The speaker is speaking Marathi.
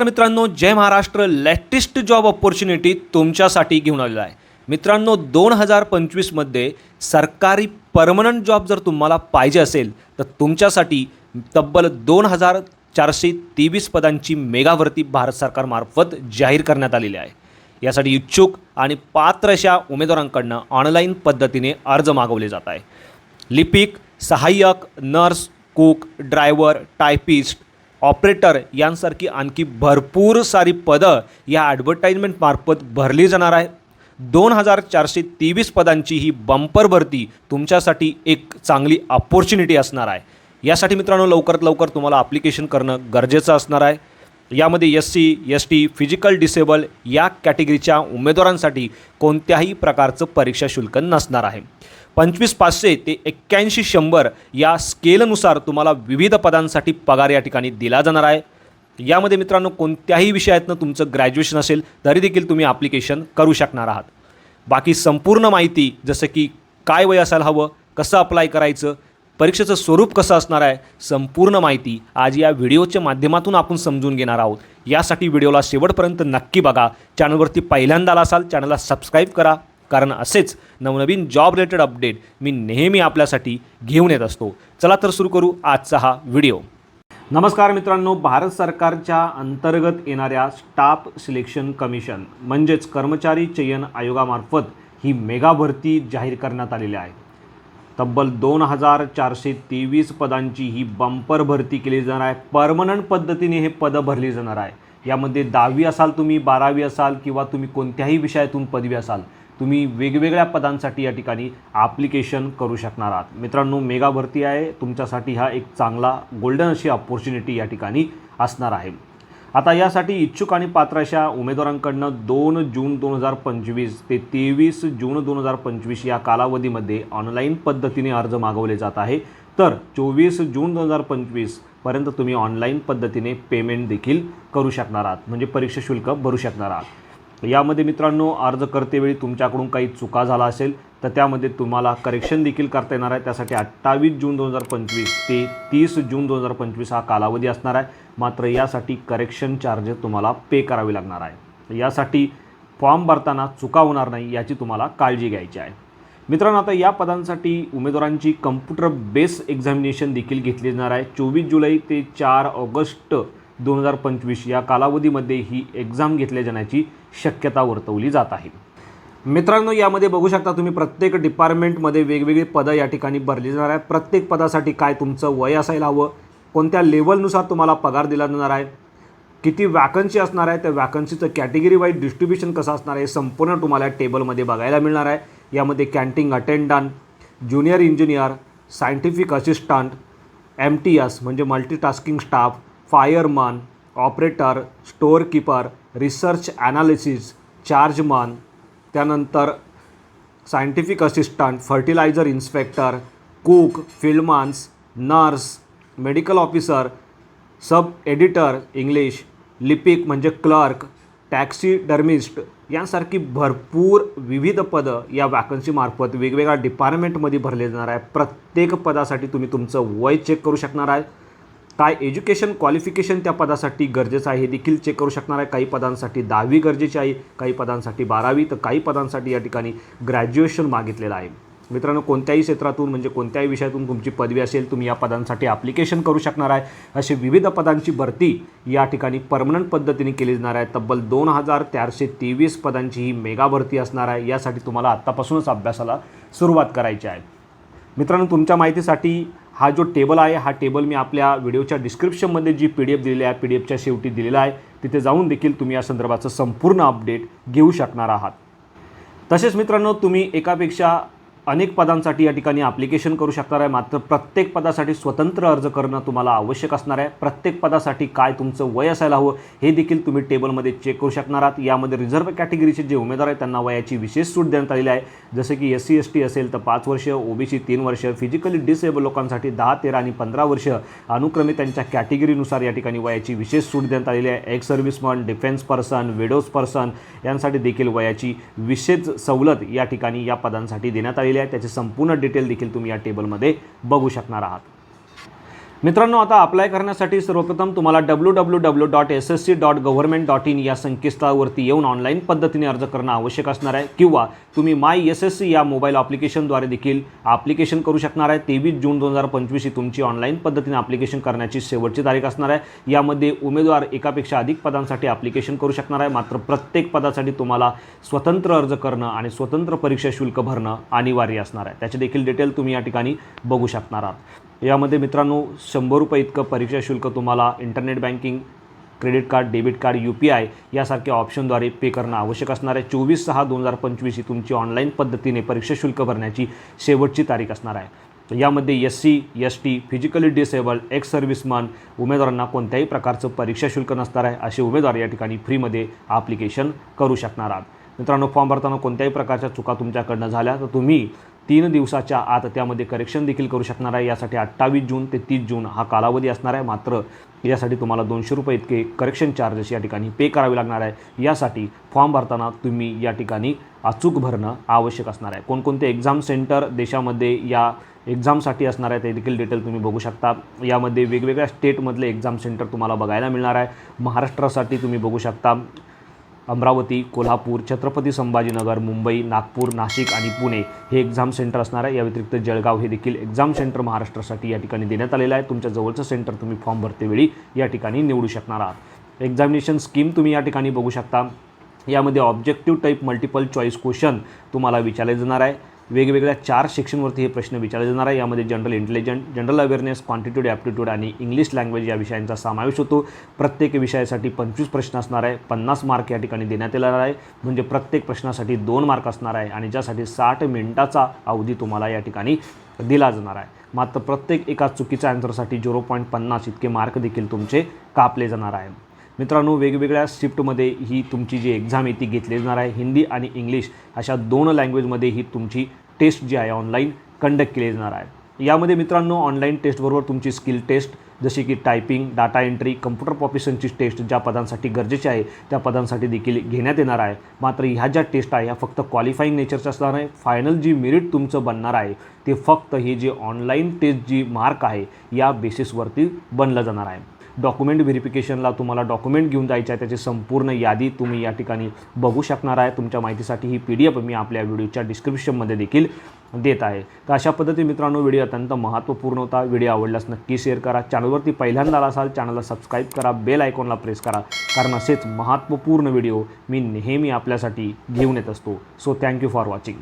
नमस्कार मित्रांनो जय महाराष्ट्र. लेटेस्ट जॉब ऑपॉर्च्युनिटी तुमच्यासाठी घेऊन आलेला आहे. मित्रांनो दोन हजार पंचवीसमध्ये सरकारी परमनंट जॉब जर तुम्हाला पाहिजे असेल तर तुमच्यासाठी तब्बल दोन हजार चारशे तेवीस पदांची मेगा भारत सरकारमार्फत जाहीर करण्यात आलेली आहे. यासाठी इच्छुक आणि पात्र अशा उमेदवारांकडनं ऑनलाईन पद्धतीने अर्ज मागवले जात आहे. लिपिक सहाय्यक nurse cook driver typist operator यांसारखी आणखी भरपूर सारी पदं या ॲडव्हर्टाईजमेंटमार्फत भरली जाणार आहे दोन हजार चारशे तेवीस पदांची ही बंपर भरती तुमच्यासाठी एक चांगली अपॉर्च्युनिटी असणार आहे. यासाठी मित्रांनो लवकरात लवकर तुम्हाला ॲप्लिकेशन करणं गरजेचं असणार आहे. यामध्ये S C S T physical disable या कॅटेगरीच्या उमेदवारांसाठी कोणत्याही प्रकारचं परीक्षा शुल्क नसणार आहे. पंचवीस पाचशे ते एक्क्याऐंशी शंभर या स्केलनुसार तुम्हाला विविध पदांसाठी पगार या ठिकाणी दिला जाणार आहे. यामध्ये मित्रांनो कोणत्याही विषयातनं तुमचं ग्रॅज्युएशन असेल तरी देखील तुम्ही ॲप्लिकेशन करू शकणार आहात. बाकी संपूर्ण माहिती जसं की काय वय असायला हवं कसं अप्लाय करायचं परीक्षेचं स्वरूप कसं असणार आहे संपूर्ण माहिती आज या व्हिडिओच्या माध्यमातून आपण समजून घेणार आहोत. यासाठी व्हिडिओला शेवटपर्यंत नक्की बघा. चॅनलवरती पहिल्यांदा आला असाल चॅनलला सबस्क्राईब करा. कारण असेच नवनवीन जॉब रिलेटेड अपडेट मी नेहमी आपल्यासाठी घेऊन येत असतो. चला तर सुरू करू आजचा हा व्हिडिओ. नमस्कार मित्रांनो भारत सरकारच्या अंतर्गत येणाऱ्या स्टाफ सिलेक्शन कमिशन म्हणजेच कर्मचारी चयन आयोगामार्फत ही मेगा भरती जाहीर करण्यात आलेली आहे. तब्बल दोन हजार चारशे तेवीस पदांची ही बंपर भरती केली जाणार आहे. परमनंट पद्धतीने हे पदं भरली जाणार आहे. यामध्ये दहावी असाल तुम्ही बारावी असाल किंवा तुम्ही कोणत्याही विषयातून पदवी असाल तुम्ही वेगवेगळ्या पदांसाठी या ठिकाणी ॲप्लिकेशन करू शकणार आहात. मित्रांनो मेगा भरती आहे. तुमच्यासाठी हा एक चांगला गोल्डन अशी अपॉर्च्युनिटी या ठिकाणी असणार आहे. आता यासाठी इच्छुक आणि पात्र अशा उमेदवारांकडनं दोन जून दोन हजार पंचवीस ते तेवीस जून दोन हजार पंचवीस या कालावधीमध्ये ऑनलाईन पद्धतीने अर्ज मागवले जात आहे. तर चोवीस जून दोन हजार पंचवीसपर्यंत तुम्ही ऑनलाईन पद्धतीने पेमेंट देखील करू शकणार आहात. म्हणजे परीक्षा शुल्क भरू शकणार आहात. यामध्ये मित्रांनो अर्ज करतेवेळी तुमच्याकडून काही चुका झाला असेल तर त्यामध्ये तुम्हाला करेक्शन देखील करता येणार आहे. त्यासाठी अठ्ठावीस जून दोन हजार पंचवीस ते तीस जून दोन हजार पंचवीस हा कालावधी असणार आहे. मात्र यासाठी करेक्शन चार्जेस तुम्हाला पे करावे लागणार आहे. यासाठी फॉर्म भरताना चुका होणार नाही याची तुम्हाला काळजी घ्यायची आहे. मित्रांनो आता या पदांसाठी उमेदवारांची कम्प्युटर बेस एक्झामिनेशन देखील घेतली जाणार आहे. चोवीस जुलै ते चार ऑगस्ट दोन हजार पंचवीस या कालावधीमध्ये ही एक्झाम घेतल्या जाण्याची शक्यता वर्तवली जात आहे. मित्रांनो यामध्ये बघू शकता तुम्ही प्रत्येक डिपार्टमेंटमध्ये वेगवेगळी पदं या ठिकाणी भरली जाणार आहे प्रत्येक पदासाठी काय तुमचं वय असायला हवं कोणत्या लेवलनुसार तुम्हाला पगार दिला जाणार आहे किती वॅकन्सी असणार आहे त्या वॅकन्सीचं कॅटेगरी वाईज डिस्ट्रीब्युशन कसं असणार आहे संपूर्ण तुम्हाला टेबलमध्ये बघायला मिळणार आहे. यामध्ये canteen attendant junior engineer scientific assistant M T S म्हणजे multitasking staff fireman operator storekeeper research analysis chargeman त्यानंतर scientific assistant fertiliser inspector cook fieldman's nurse medical officer sub editor English लिपिक म्हणजे क्लर्क टॅक्सी डर्मिस्ट यांसारखी भरपूर विविध पदं या वॅकन्सीमार्फत वेगवेगळ्या डिपार्टमेंटमध्ये भरले जाणार आहे. प्रत्येक पदासाठी तुम्ही तुमचं वय चेक करू शकणार आहे. काय एज्युकेशन क्वालिफिकेशन त्या पदासाठी गरजेचं आहे हे देखील चेक करू शकणार आहे. काही पदांसाठी दहावी गरजेची आहे काही पदांसाठी बारावी तर काही पदांसाठी या ठिकाणी ग्रॅज्युएशन मागितलेलं आहे. मित्रांनो कोणत्याही क्षेत्रातून म्हणजे कोणत्याही विषयातून तुमची पदवी असेल तुम्ही या पदांसाठी ॲप्लिकेशन करू शकणार आहे. असे विविध पदांची भरती या ठिकाणी परमनंट पद्धतीने केली जाणार आहे. तब्बल दोन हजार चारशे तेवीस पदांची ही मेगा भरती असणार आहे. यासाठी तुम्हाला आत्तापासूनच अभ्यासाला सुरुवात करायची आहे. मित्रांनो तुमच्या माहितीसाठी हा जो टेबल आहे हा टेबल मी आपल्या व्हिडिओच्या डिस्क्रिप्शनमध्ये जी पी डी एफ दिलेली आहे पी डी एफच्या शेवटी दिलेला आहे तिथे जाऊन देखील तुम्ही या संदर्भाचं संपूर्ण अपडेट घेऊ शकणार आहात. तसेच मित्रांनो तुम्ही एकापेक्षा अनेक पदांसाठी या ठिकाणी ॲप्लिकेशन करू शकणार आहे. मात्र प्रत्येक पदासाठी स्वतंत्र अर्ज करणं तुम्हाला आवश्यक असणार आहे. प्रत्येक पदासाठी काय तुमचं वय असायला हवं हे देखील तुम्ही टेबलमध्ये चेक करू शकणार आहात. यामध्ये रिझर्व्ह कॅटेगरीचे जे उमेदवार आहेत त्यांना वयाची विशेष सूट देण्यात आलेली आहे. जसं की एस सी एस टी असेल तर पाच वर्ष ओबीसी तीन वर्ष फिजिकली डिसेबल लोकांसाठी दहा तेरा आणि पंधरा वर्ष. अनुक्रमे त्यांच्या कॅटेगरीनुसार या ठिकाणी वयाची विशेष सूट देण्यात आलेली आहे. Ex serviceman defence person widows person यांसाठी देखील वयाची विशेष सवलत या ठिकाणी या पदांसाठी देण्यात आली आलेली आहे. त्याचे संपूर्ण डिटेल देखील तुम्ही या टेबलमध्ये बघू शकणार आहात. मित्रांनो आता अप्लाय करण्यासाठी सर्वप्रथम तुम्हाला W W W dot S S C dot government dot in या संकेतस्थळावरती येऊन ऑनलाईन पद्धतीने अर्ज करणं आवश्यक असणार आहे. किंवा तुम्ही माय एस एस सी या मोबाईल ॲप्लिकेशनद्वारे देखील ॲप्लिकेशन करू शकणार आहे. तेवीस जून दोन हजार पंचवीस ही तुमची ऑनलाईन पद्धतीने ॲप्लिकेशन करण्याची शेवटची तारीख असणार आहे. यामध्ये उमेदवार एकापेक्षा अधिक पदांसाठी ॲप्लिकेशन करू शकणार आहे. मात्र प्रत्येक पदासाठी तुम्हाला स्वतंत्र अर्ज करणं आणि स्वतंत्र परीक्षा शुल्क भरणं अनिवार्य असणार आहे. त्याचे देखील डिटेल तुम्ही या ठिकाणी बघू शकणार आहात. यामध्ये मित्रांनो शंभर रुपये इतकं परीक्षा शुल्क तुम्हाला internet banking credit card debit card U P I यासारख्या ऑप्शनद्वारे पे करणं आवश्यक असणार आहे. चोवीस सहा दोन हजार पंचवीस ही तुमची ऑनलाईन पद्धतीने परीक्षा शुल्क भरण्याची शेवटची तारीख असणार आहे. यामध्ये S C S T physically disabled ex serviceman उमेदवारांना कोणत्याही प्रकारचं परीक्षा शुल्क नसणार आहे असे उमेदवार या ठिकाणी फ्रीमध्ये ॲप्लिकेशन करू शकणार आहात. मित्रांनो फॉर्म भरताना कोणत्याही प्रकारच्या चुका तुमच्याकडनं झाल्या तर तुम्ही तीन दिवसाच्या आत त्यामध्ये करेक्शन देखील करू शकणार आहे. यासाठी अठ्ठावीस जून ते तीस जून हा कालावधी असणार आहे. मात्र यासाठी तुम्हाला दोनशे रुपये इतके करेक्शन चार्जेस या ठिकाणी पे करावे लागणार आहे. यासाठी फॉर्म भरताना तुम्ही या ठिकाणी अचूक भरणं आवश्यक असणार आहे. कोणकोणते एक्झाम सेंटर देशामध्ये या एक्झामसाठी असणार आहे ते देखील डिटेल तुम्ही बघू शकता. यामध्ये वेगवेगळ्या स्टेटमधले एक्झाम सेंटर तुम्हाला बघायला मिळणार आहे. महाराष्ट्रासाठी तुम्ही बघू शकता. अमरावती कोल्हापूर छत्रपती संभाजीनगर मुंबई नागपूर नाशिक आणि पुणे हे एक्झाम सेंटर असणार आहे. या व्यतिरिक्त जळगाव हे देखील एक्झाम सेंटर महाराष्ट्रासाठी या ठिकाणी देण्यात आलेलं आहे. तुमच्या जवळचं सेंटर तुम्ही फॉर्म भरतेवेळी या ठिकाणी निवडू शकणार आहात. एक्झामिनेशन स्कीम तुम्ही या ठिकाणी बघू शकता. यामध्ये objective type multiple choice question तुम्हाला विचारले जाणार आहे. वेगवेगळ्या चार सेक्शनवरती हे प्रश्न विचारले जाणार आहे. यामध्ये general intelligent general awareness quantitative aptitude आणि इंग्लिश लँग्वेज या विषयांचा समावेश होतो. प्रत्येक विषयासाठी पंचवीस प्रश्न असणार आहे. पन्नास मार्क या ठिकाणी देण्यात येणार आहे. म्हणजे प्रत्येक प्रश्नासाठी दोन मार्क असणार आहे आणि ज्यासाठी साठ मिनिटाचा अवधी तुम्हाला या ठिकाणी दिला जाणार आहे. मात्र प्रत्येक एका चुकीच्या आन्सरसाठी झिरो पॉईंट पन्नास इतके मार्क देखील तुमचे कापले जाणार आहे. मित्रांनो वेगवेगळ्या शिफ्टमध्ये ही तुमची जी एक्झाम आहे ती घेतली जाणार आहे. हिंदी आणि इंग्लिश अशा दोन लँग्वेजमध्ये ही तुमची टेस्ट जी आहे ऑनलाईन कंडक्ट केली जाणार आहे. यामध्ये मित्रांनो ऑनलाईन टेस्टबरोबर तुमची स्किल टेस्ट जशी की टायपिंग डाटा एंट्री कम्प्युटर प्रोफेशनची टेस्ट ज्या पदांसाठी गरजेची आहे त्या पदांसाठी देखील घेण्यात येणार आहे. मात्र ह्या ज्या टेस्ट आहे ह्या फक्त क्वालिफाईंग नेचरच्या असणार आहे फायनल जी मेरिट तुमचं बनणार आहे ते फक्त ही जी ऑनलाईन टेस्ट जी मार्क आहे या बेसिसवरती बनलं जाणार आहे. डॉक्युमेंट व्हेरिफिकेशनला तुम्हाला डॉक्युमेंट घेऊन जायचं आहे त्याची संपूर्ण यादी तुम्ही या ठिकाणी बघू शकणार आहे. तुमच्या माहितीसाठी ही पी डी एफ मी आपल्या व्हिडिओच्या डिस्क्रिप्शनमध्ये देखील देत आहे. तर अशा पद्धती मित्रांनो व्हिडिओ अत्यंत महत्त्वपूर्ण होता. व्हिडिओ आवडल्यास नक्की शेअर करा. चॅनलवरती पहिल्यांदा आला असाल चॅनलला सबस्क्राईब करा. बेल आयकॉनला प्रेस करा. कारण असेच महत्त्वपूर्ण व्हिडिओ मी नेहमी आपल्यासाठी घेऊन येत असतो. So thank you for watching